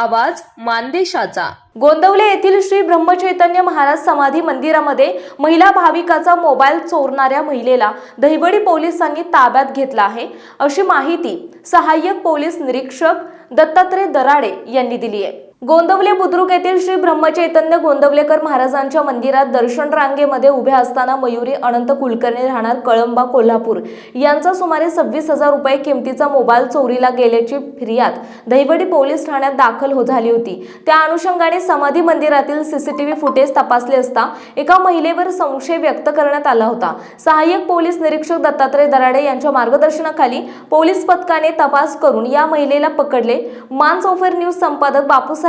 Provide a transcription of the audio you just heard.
आवाज मानदेशाचा. गोंदवले येथील श्री ब्रह्मचैतन्य महाराज समाधी मंदिरामध्ये महिला भाविकाचा मोबाईल चोरणाऱ्या महिलेला दहिवडी पोलिसांनी ताब्यात घेतला आहे. अशी माहिती सहाय्यक पोलीस निरीक्षक दत्तात्रय दराडे यांनी दिली आहे. गोंदवले बुद्रुक येथील श्री ब्रह्मचैतन्य गोंदवलेकर महाराजांच्या मंदिरात दर्शन रांगेमध्ये उभे असताना मयुरी अनंत कुलकर्णी राहणार कळंबा कोल्हापूर. यांचा सुमारे सव्वीस हजार रुपये किमतीचा मोबाईल चोरीला गेल्याची फिर्याद दहिवडी पोलीस ठाण्यात दाखल हो झाली होती. त्या अनुषंगाने समाधी मंदिरातील सीसीटीव्ही फुटेज तपासले असता एका महिलेवर संशय व्यक्त करण्यात आला होता. सहाय्यक पोलीस निरीक्षक दत्तात्रय दराडे यांच्या मार्गदर्शनाखाली पोलीस पथकाने तपास करून या महिलेला पकडले. मान चौफेर न्यूज संपादक बापूसाहेब